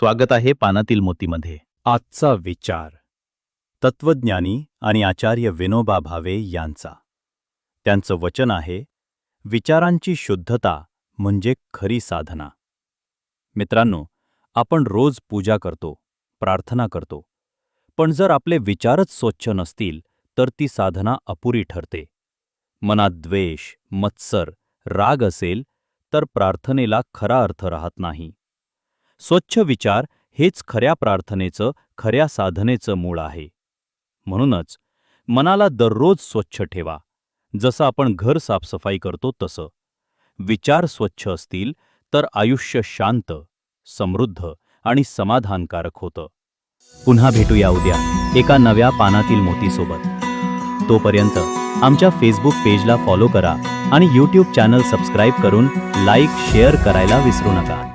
स्वागत आहे पानातील मोतीमध्ये. आजचा विचार. तत्वज्ञानी आणि आचार्य विनोबा भावे यांचा. त्यांचं वचन आहे विचारांची शुद्धता म्हणजे खरी साधना. मित्रांनो आपण रोज पूजा करतो प्रार्थना करतो पण जर आपले विचारच स्वच्छ नसतील तर ती साधना अपुरी ठरते. मनात द्वेष मत्सर राग असेल तर प्रार्थनेला खरा अर्थ राहत नाही. स्वच्छ विचार हेच खऱ्या प्रार्थनेचं खऱ्या साधनेचं मूळ आहे. म्हणूनच मनाला दररोज स्वच्छ ठेवा. जसं आपण घर साफसफाई करतो तसं. विचार स्वच्छ असतील तर आयुष्य शांत समृद्ध आणि समाधानकारक होतं. पुन्हा भेटूया उद्या एका नव्या पानातील मोतीसोबत. तोपर्यंत आमच्या फेसबुक पेजला फॉलो करा आणि यूट्यूब चॅनल सबस्क्राईब करून लाईक शेअर करायला विसरू नका.